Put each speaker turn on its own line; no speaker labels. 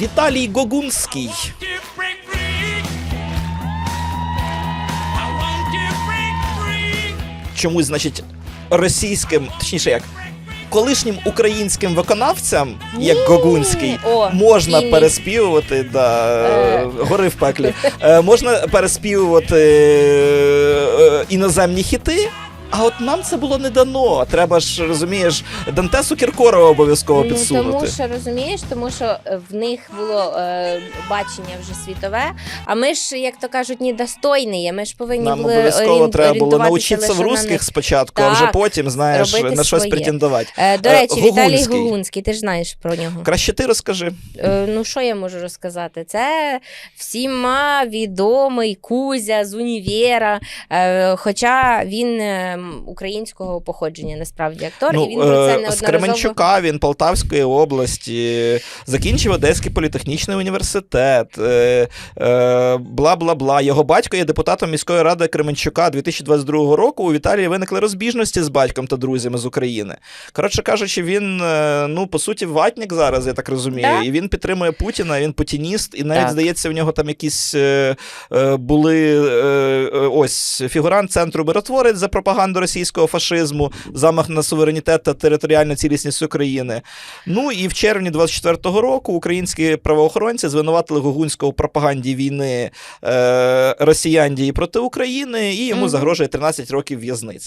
Віталій Гогунський. Чомусь, значить, російським, точніше, як колишнім українським виконавцям, як Гогунський,
О,
можна
і-
переспівувати да,
Е.
гори в пеклі. Е, можна переспівувати е, іноземні хіти. А от нам це було не дано. Треба ж розумієш, Дантесу Кіркорова обов'язково
Ну,
підсунути.
тому що розумієш, тому що е, в них було е, бачення вже світове. А ми ж, як то кажуть, недостойні. Ми ж повинні
Нам
були
обов'язково треба було навчитися в
на
русських
них.
спочатку, а вже потім знаєш на щось
своє.
претендувати.
Е, До
Е,
речі, Віталій
Гогунський.
Гогунський, ти ж знаєш про нього.
Краще ти розкажи.
Е, Ну, що я можу розказати? Це всіма відомий Кузя з універа, е, хоча він е, українського походження, насправді актор, і він про це
е, з. Кременчука, він Полтавської області, закінчив Одеський політехнічний університет, е, е, бла бла бла. Його батько є депутатом міської ради Кременчука 2022 року. У Віталії виникли розбіжності з батьком та друзями з України. Коротше кажучи, він ну по суті ватник зараз, я так розумію.
Так.
І він підтримує Путіна, він путініст, і навіть
Так.
здається, в нього там якісь були ось фігурант центру миротворець за пропаганду російського фашизму, замах на суверенітет та територіальну цілісність України. Ну і в червні 24-го року українські правоохоронці звинуватили Гогунського у пропаганді війни е, росіян дії проти України, і йому
Мгм.
загрожує 13 років в'язниці.